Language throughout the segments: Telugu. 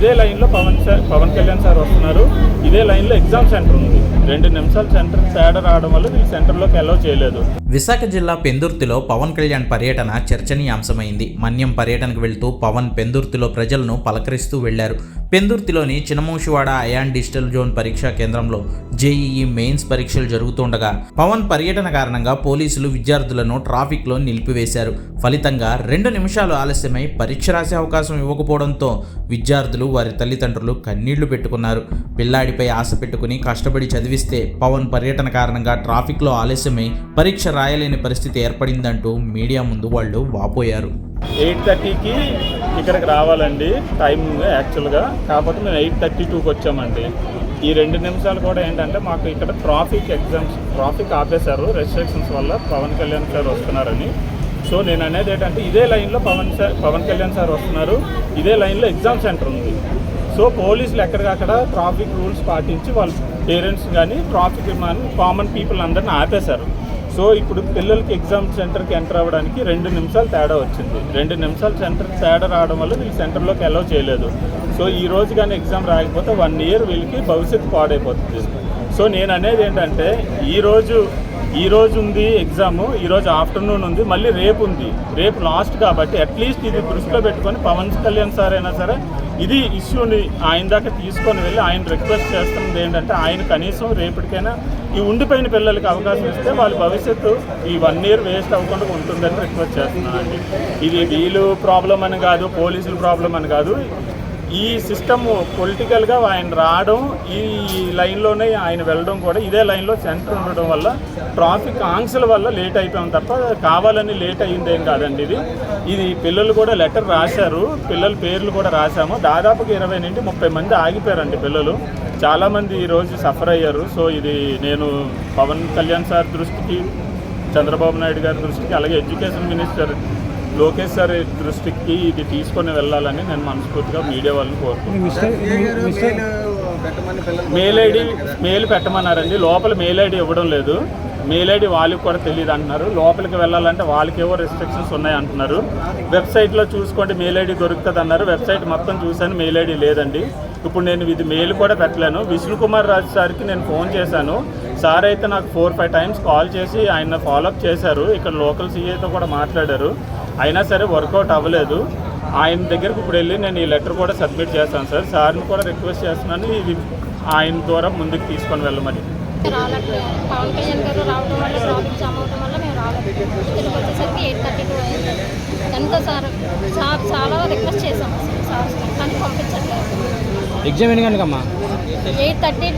ఇదే లైన్లో పవన్ సార్ పవన్ కళ్యాణ్ సార్ వస్తున్నారు. ఇదే లైన్లో ఎగ్జామ్ సెంటర్ ఉంది. రెండు నిమిషాలు సెంటర్ తేడా రావడం వల్ల వీళ్ళు సెంటర్లోకి అలౌ చేయలేదు. విశాఖ జిల్లా పెందుర్తిలో పవన్ కళ్యాణ్ పర్యటన చర్చనీయాంశమైంది. మన్యం పర్యటనకు వెళ్తూ పవన్ పెందుర్తిలో ప్రజలను పలకరిస్తూ వెళ్ళారు. పెందుర్తిలోని చినమూషివాడ అయాన్ డిజిటల్ జోన్ పరీక్షా కేంద్రంలో జేఈఈ మెయిన్స్ పరీక్షలు జరుగుతుండగా పవన్ పర్యటన కారణంగా పోలీసులు విద్యార్థులను ట్రాఫిక్లో నిలిపివేశారు. ఫలితంగా రెండు నిమిషాలు ఆలస్యమై పరీక్ష రాసే అవకాశం ఇవ్వకపోవడంతో విద్యార్థులు వారి తల్లిదండ్రులు కన్నీళ్ళు పెట్టుకున్నారు. పిల్లాడిపై ఆశ పెట్టుకుని కష్టపడి చదివిస్తే పవన్ పర్యటన కారణంగా ట్రాఫిక్లో ఆలస్యమై పరీక్ష రాయలేని పరిస్థితి ఏర్పడిందంటూ మీడియా ముందు వాళ్ళు వాపోయారు. ఎయిట్ థర్టీకి ఇక్కడికి రావాలండి. టైం యాక్చువల్గా. కాకపోతే మేము ఎయిట్ థర్టీ టూకి వచ్చామండి. ఈ రెండు నిమిషాలు కూడా ఏంటంటే మాకు ఇక్కడ ట్రాఫిక్ ఎగ్జామ్స్ ట్రాఫిక్ ఆపేశారు. రెస్ట్రిక్షన్స్ వల్ల పవన్ కళ్యాణ్ సార్ వస్తున్నారని. సో నేను అనేది ఏంటంటే ఇదే లైన్లో పవన్ సార్ పవన్ కళ్యాణ్ సార్ వస్తున్నారు. ఇదే లైన్లో ఎగ్జామ్ సెంటర్ ఉంది. సో పోలీసులు ఎక్కడికక్కడ ట్రాఫిక్ రూల్స్ పాటించి వాళ్ళ పేరెంట్స్ కానీ ట్రాఫిక్ కామన్ పీపుల్ అందరిని ఆపేశారు. సో ఇప్పుడు పిల్లలకి ఎగ్జామ్ సెంటర్కి ఎంటర్ అవ్వడానికి రెండు నిమిషాలు తేడా వచ్చింది. రెండు నిమిషాలు సెంటర్ తేడా రావడం వల్ల వీళ్ళు సెంటర్లోకి అలౌ చేయలేదు. సో ఈ రోజు కానీ ఎగ్జామ్ రాకపోతే వన్ ఇయర్ వీళ్ళకి భవిష్యత్తు పాడైపోతుంది. సో నేను అనేది ఏంటంటే ఈరోజు ఈ రోజు ఉంది ఎగ్జామ్ ఈరోజు ఆఫ్టర్నూన్ ఉంది మళ్ళీ రేపు ఉంది. రేపు లాస్ట్ కాబట్టి అట్లీస్ట్ ఇది దృష్టిలో పెట్టుకొని పవన్ కళ్యాణ్ సార్ అయినా సరే ఇది ఇష్యూని ఆయన దాకా తీసుకొని వెళ్ళి ఆయన రిక్వెస్ట్ చేస్తున్నది ఏంటంటే ఆయన కనీసం రేపటికైనా ఈ ఉండిపోయిన పిల్లలకి అవకాశం ఇస్తే వాళ్ళ భవిష్యత్తు ఈ వన్ ఇయర్ వేస్ట్ అవ్వకుండా ఉంటుందని రిక్వెస్ట్ చేస్తున్నానండి ఇది వీళ్ళు ప్రాబ్లం అని కాదు పోలీసుల ప్రాబ్లం అని కాదు. ఈ సిస్టమ్ పొలిటికల్గా ఆయన రావడం ఈ లైన్లోనే ఆయన వెళ్ళడం కూడా ఇదే లైన్లో సెంటర్ ఉండడం వల్ల ట్రాఫిక్ ఆంక్షల వల్ల లేట్ అయిపోయాం తప్ప కావాలని లేట్ అయ్యిందేం కాదండి ఇది. ఇది పిల్లలు కూడా లెటర్ రాశారు పిల్లల పేర్లు కూడా రాశాము. దాదాపుగా ఇరవై నుండి ముప్పై మంది ఆగిపోయారండి పిల్లలు. చాలామంది ఈరోజు సఫర్ అయ్యారు. సో ఇది నేను పవన్ కళ్యాణ్ సార్ దృష్టికి చంద్రబాబు నాయుడు గారి దృష్టికి అలాగే ఎడ్యుకేషన్ మినిస్టర్ లోకేష్ సార్ దృష్టికి ఇది తీసుకొని వెళ్ళాలని నేను మనస్ఫూర్తిగా మీడియా వాళ్ళని కోరుకుంటున్నాను. మెయిల్ ఐడి మెయిల్ పెట్టమన్నారండి. లోపల మెయిల్ ఐడి ఇవ్వడం లేదు. మెయిల్ ఐడి వాళ్ళకి కూడా తెలియదు అంటున్నారు. లోపలికి వెళ్ళాలంటే వాళ్ళకేవో రెస్ట్రిక్షన్స్ ఉన్నాయి అంటున్నారు. వెబ్సైట్లో చూసుకోండి మెయిల్ ఐడి దొరుకుతుంది అన్నారు. వెబ్సైట్ మొత్తం చూశాను మెయిల్ ఐడి లేదండి. ఇప్పుడు నేను ఇది మెయిల్ కూడా పెట్టలేను. విష్ణు కుమార్ రాజు సార్కి నేను ఫోన్ చేశాను. సార్ అయితే నాకు ఫోర్ ఫైవ్ టైమ్స్ కాల్ చేసి ఆయన ఫాలోఅప్ చేశారు. ఇక్కడ లోకల్ సీఏతో కూడా మాట్లాడారు. అయినా సరే వర్కౌట్ అవ్వలేదు. ఆయన దగ్గరకు ఇప్పుడు వెళ్ళి నేను ఈ లెటర్ కూడా సబ్మిట్ చేస్తాను సార్. సార్ని కూడా రిక్వెస్ట్ చేస్తున్నాను. ఇది ఆయన ద్వారా ముందుకు తీసుకొని వెళ్ళమని. రాలేదు పవన్ కళ్యాణ్ గారు రావడం వల్ల ట్రాఫిక్ జామ్ అవడం వల్ల మేము రాలేదు ఇక్కడికి వచ్చేసరికి ఎయిట్ థర్టీ టూ అయింది. ఎంత సార్ సార్ చాలా రిక్వెస్ట్ చేసాం సార్ కానీ పంపించట్లేదు. ఎగ్జామ్ ఎన్ని గంటలకమ్మా? ఎయిట్ థర్టీ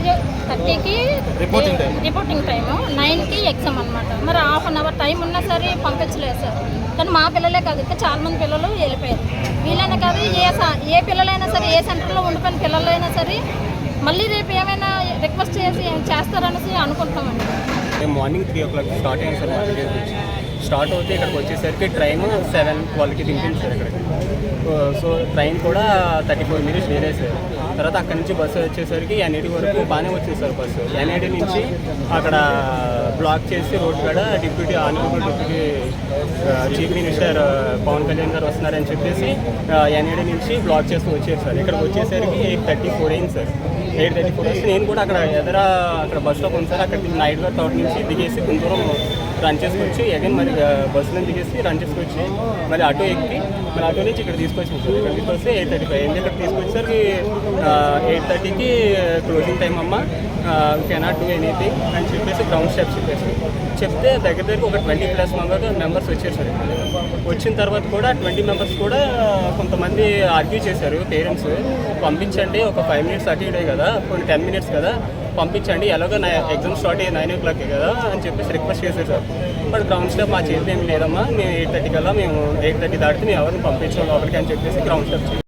థర్టీకి రిపోర్టింగ్ టైం రిపోర్టింగ్ టైం నైన్కి ఎగ్జామ్ అనమాట మరి హాఫ్ అన్ అవర్ టైం ఉన్నా సరే పంపించలేదు సార్. కానీ మా పిల్లలే కాదు ఇంకా చాలా మంది పిల్లలు వెళ్ళిపోయారు. వీళ్ళైనా కాదు ఏ స- ఏ పిల్లలైనా సరే ఏ సెంటర్లో ఉండిపోయిన పిల్లలైనా సరే మళ్ళీ రేపు ఏమైనా రిక్వెస్ట్ చేసి చేస్తారనేసి అనుకుంటున్నామండి. మేము morning three o'clock start అయ్యాం సార్ స్టార్ట్ అవుతే ఇక్కడికి వచ్చేసరికి ట్రైన్ సెవెన్ ట్వెల్వ్కి దింపింది సార్ ఇక్కడ. సో ట్రైన్ కూడా థర్టీ ఫోర్ మినిట్స్ వేరే సార్. తర్వాత అక్కడి నుంచి బస్సు వచ్చేసరికి ఎన్ఐటి వరకు బాగానే వచ్చింది సార్ బస్సు. ఎన్ఐటి నుంచి అక్కడ బ్లాక్ చేసి రోడ్ కాడ deputy honourable deputy chief minister Pawan Kalyan గారు వస్తున్నారని చెప్పేసి ఎన్ఐడి నుంచి బ్లాక్ చేస్తూ వచ్చారు సార్. ఇక్కడికి వచ్చేసరికి ఎయిట్ థర్టీ ఫోర్ అయింది సార్. ఎయిట్ థర్టీ ఫోర్ వస్తే నేను కూడా అక్కడ ఎదర అక్కడ బస్ స్టాప్ ఉంది సార్. అక్కడ నైట్ గారు తోట నుంచి దిగేసి కొంత రన్ చేసుకొచ్చి అగైన్ మరి బస్సులను దిగేసి రన్ చేసుకొచ్చి మరి ఆటో ఎక్కి మరి ఆటో నుంచి ఇక్కడ తీసుకొచ్చి సార్. ఇక్కడ తీసుకొస్తే ఎయిట్ థర్టీ ఫైవ్ ఏంటి ఇక్కడ తీసుకొచ్చేసరికి ఎయిట్ థర్టీకి క్లోజింగ్ టైం అమ్మ. కెనాట్ డూ ఎనీథింగ్ అని చెప్పేసి గ్రౌండ్ స్టెప్స్ చెప్పేసి. చెప్తే దగ్గర దగ్గర ఒక ట్వంటీ ప్లస్ మెంబర్ మెంబర్స్ వచ్చేసారు వచ్చిన తర్వాత కూడా ట్వంటీ మెంబర్స్ కూడా కొంతమంది ఆర్గ్యూ చేశారు పేరెంట్స్. పంపించండి ఒక ఫైవ్ మినిట్స్ అటు ఇడే కదా కొన్ని టెన్ మినిట్స్ కదా పంపించండి ఎలాగో నా ఎగ్జామ్ స్టార్ట్ అయ్యి నైన్ ఓ క్లాక్ కదా అని చెప్పేసి రిక్వెస్ట్ చేశారు సార్. బట్ గ్రౌండ్ స్టెప్ మా చేతి ఏమి లేదమ్మా మేము ఎయిట్ థర్టీ కల్లా మేము ఎయిట్ థర్టీ దాటితే మేము ఎవరిని పంపించాం లోపలికి అని చెప్పేసి గ్రౌండ్ స్టాప్